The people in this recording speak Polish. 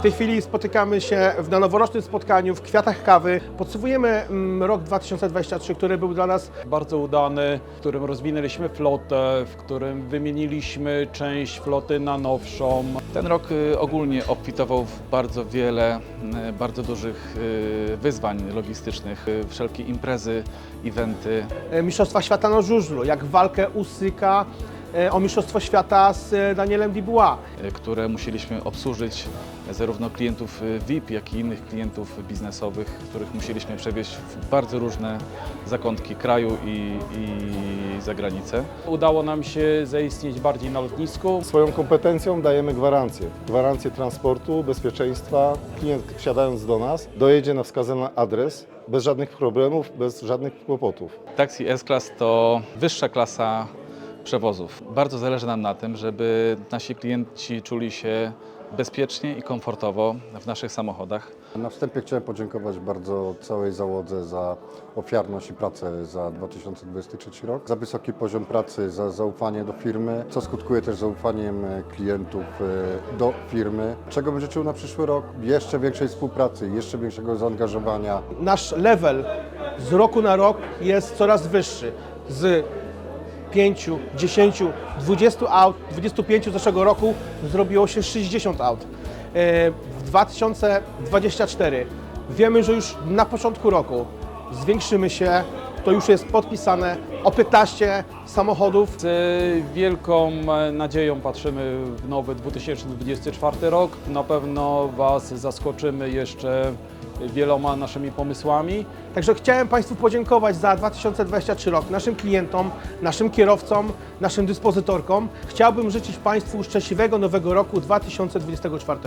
W tej chwili spotykamy się w- na noworocznym spotkaniu w Kwiatach Kawy. Podsumujemy mm, rok 2023, który był dla nas Bardzo udany, w którym rozwinęliśmy flotę, w którym wymieniliśmy część floty na nowszą. Ten rok y, ogólnie obfitował w bardzo wiele y, bardzo dużych y, wyzwań logistycznych, wszelkie imprezy, eventy. e, Mistrzostwa Świata na żużlu, jak walkę Usyka o Mistrzostwo Świata z e, Danielem Dubois. y, które musieliśmy obsłużyć zarówno klientów VIP, jak i innych klientów biznesowych, których musieliśmy przewieźć w bardzo różne zakątki kraju i, i za granicę. Udało nam się zaistnieć bardziej na lotnisku. Swoją kompetencją dajemy gwarancję. Gwarancję transportu, bezpieczeństwa. Klient wsiadając do nas dojedzie na wskazany adres bez żadnych problemów, bez żadnych kłopotów. Taxi S-Class to wyższa klasa przewozów. Bardzo zależy nam na tym, żeby nasi klienci czuli się bezpiecznie i komfortowo w naszych samochodach. Na wstępie chciałem podziękować bardzo całej załodze za ofiarność i pracę za 2023 rok, za wysoki poziom pracy, za zaufanie do firmy, co skutkuje też zaufaniem klientów e, do firmy, czego bym życzył na przyszły rok. Jeszcze większej współpracy, jeszcze większego zaangażowania. Nasz level z roku na rok jest coraz wyższy. Z 5, 10, 20 aut, 25 z zeszłego roku zrobiło się 60 aut. E, W 2024 wiemy, że już na początku roku zwiększymy się, to już jest podpisane, o 15 samochodów Z wielką e, nadzieją patrzymy w nowy 2024 rok. Na pewno Was zaskoczymy jeszcze wieloma naszymi pomysłami. Także chciałem Państwu podziękować za 2023 rok, naszym klientom, naszym kierowcom, naszym dyspozytorkom. Chciałbym życzyć Państwu szczęśliwego nowego roku 2024.